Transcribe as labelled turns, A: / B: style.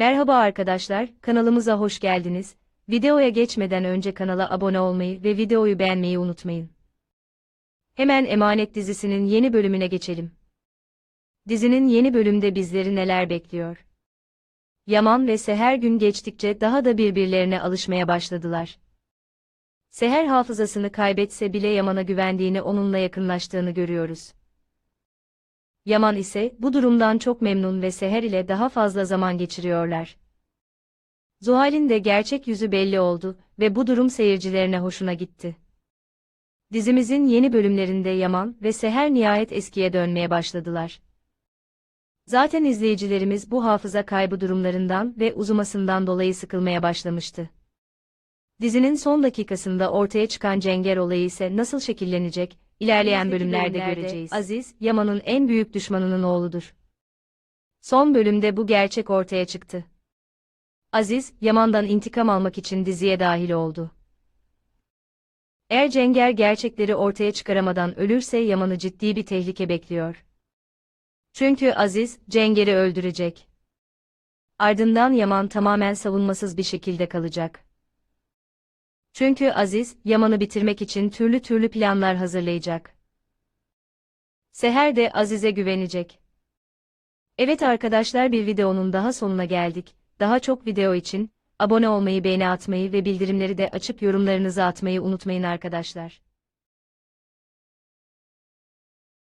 A: Merhaba arkadaşlar, kanalımıza hoş geldiniz. Videoya geçmeden önce kanala abone olmayı ve videoyu beğenmeyi unutmayın. Hemen Emanet dizisinin yeni bölümüne geçelim. Dizinin yeni bölümde bizleri neler bekliyor? Yaman ve Seher gün geçtikçe daha da birbirlerine alışmaya başladılar. Seher hafızasını kaybetse bile Yaman'a güvendiğini onunla yakınlaştığını görüyoruz. Yaman ise bu durumdan çok memnun ve Seher ile daha fazla zaman geçiriyorlar. Zuhal'in de gerçek yüzü belli oldu ve bu durum seyircilerine hoşuna gitti. Dizimizin yeni bölümlerinde Yaman ve Seher nihayet eskiye dönmeye başladılar. Zaten izleyicilerimiz bu hafıza kaybı durumlarından ve uzamasından dolayı sıkılmaya başlamıştı. Dizinin son dakikasında ortaya çıkan Cenger olayı ise nasıl şekillenecek, ilerleyen
B: bölümlerde
A: göreceğiz. Aziz, Yaman'ın en büyük düşmanının oğludur. Son bölümde bu gerçek ortaya çıktı. Aziz, Yaman'dan intikam almak için diziye dahil oldu. Eğer Cenger gerçekleri ortaya çıkaramadan ölürse Yaman'ı ciddi bir tehlike bekliyor. Çünkü Aziz, Cenger'i öldürecek. Ardından Yaman tamamen savunmasız bir şekilde kalacak. Çünkü Aziz, Yaman'ı bitirmek için türlü türlü planlar hazırlayacak. Seher de Aziz'e güvenecek. Evet arkadaşlar bir videonun daha sonuna geldik. Daha çok video için abone olmayı, beğeni atmayı ve bildirimleri de açıp yorumlarınızı atmayı unutmayın arkadaşlar.